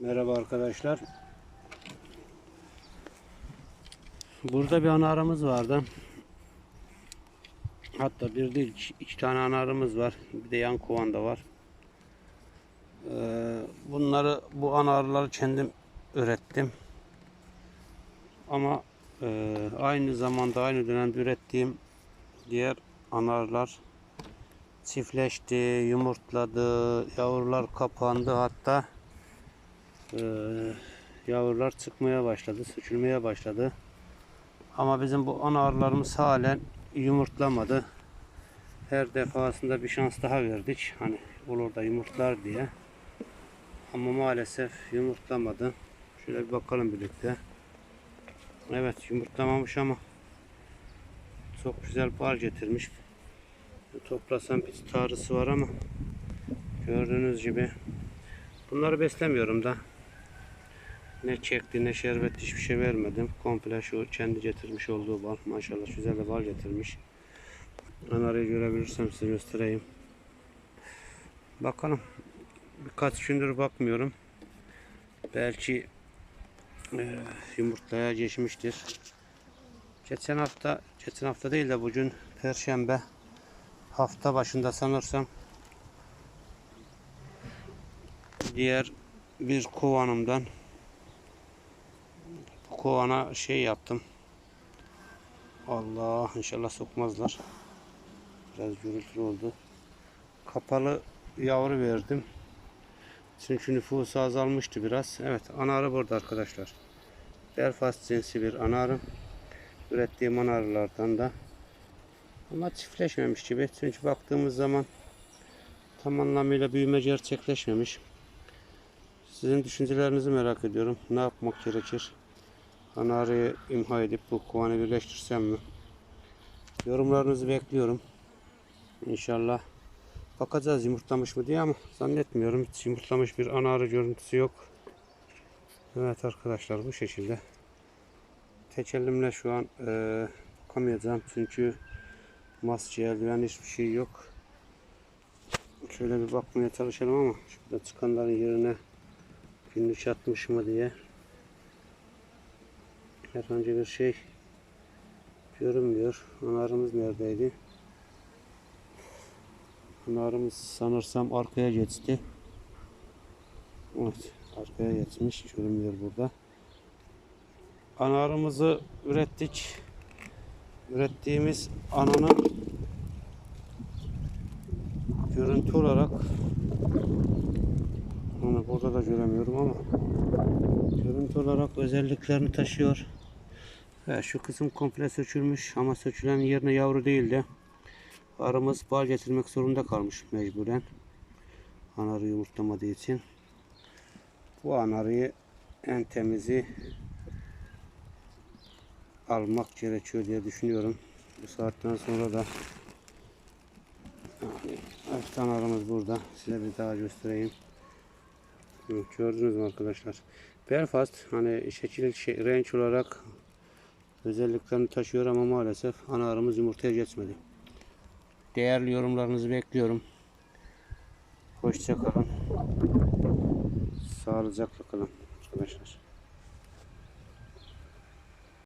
Merhaba arkadaşlar. Burada bir anarımız vardı. Hatta bir değil iki, tane anarımız var. Bir de yan kovanda var. Ee, bunları bu anarları kendim ürettim. Ama e, aynı zamanda aynı dönemde ürettiğim diğer anarlar çiftleşti, yumurtladı, yavrular kapandı hatta ee, yavrular çıkmaya başladı, sıçılmaya başladı. Ama bizim bu ana arılarımız halen yumurtlamadı. Her defasında bir şans daha verdik. Hani olur da yumurtlar diye. Ama maalesef yumurtlamadı. Şöyle bir bakalım birlikte. Evet yumurtlamamış ama çok güzel bal getirmiş. Toplasam bir tarısı var ama gördüğünüz gibi bunları beslemiyorum da. Ne çekti ne şerbet hiçbir şey vermedim. Komple şu kendi getirmiş olduğu bal. Maşallah güzel de bal getirmiş. Anarıyı görebilirsem size göstereyim. Bakalım. Birkaç gündür bakmıyorum. Belki e, yumurtlaya geçmiştir. Geçen hafta, geçen hafta değil de bugün Perşembe hafta başında sanırsam diğer bir kovanımdan kovana şey yaptım. Allah inşallah sokmazlar. Biraz gürültülü oldu. Kapalı yavru verdim. Çünkü nüfusu azalmıştı biraz. Evet anarı burada arkadaşlar. Belfast cinsi bir anarı. Ürettiğim anarılardan da. Ama çiftleşmemiş gibi. Çünkü baktığımız zaman tam anlamıyla büyüme gerçekleşmemiş. Sizin düşüncelerinizi merak ediyorum. Ne yapmak gerekir? Anarıyı imha edip bu kovanı birleştirsem mi? Yorumlarınızı bekliyorum. İnşallah bakacağız yumurtlamış mı diye ama zannetmiyorum. Hiç yumurtlamış bir anarı görüntüsü yok. Evet arkadaşlar bu şekilde. Tek elimle şu an eee bakamayacağım çünkü maske, eldiven hiçbir şey yok. Şöyle bir bakmaya çalışalım ama şurada çıkanların yerine günlük atmış mı diye herhangi bir şey görünmüyor. Anarımız neredeydi? Anarımız sanırsam arkaya geçti. Evet, arkaya geçmiş. Görünmüyor burada. Anarımızı ürettik. Ürettiğimiz ananın görüntü olarak onu burada da göremiyorum ama görüntü olarak özelliklerini taşıyor. Evet, şu kısım komple sökülmüş ama sökülen yerine yavru değildi. Arımız bal getirmek zorunda kalmış mecburen. Anarı yumurtlamadığı için. Bu anarıyı en temizi almak gerekiyor diye düşünüyorum. Bu saatten sonra da Evet anarımız burada. Size bir daha göstereyim. Gördünüz mü arkadaşlar? Belfast hani şekil şey, renk olarak özelliklerini taşıyor ama maalesef ana arımız yumurtaya geçmedi. Değerli yorumlarınızı bekliyorum. Hoşça kalın. Sağlıcakla kalın arkadaşlar.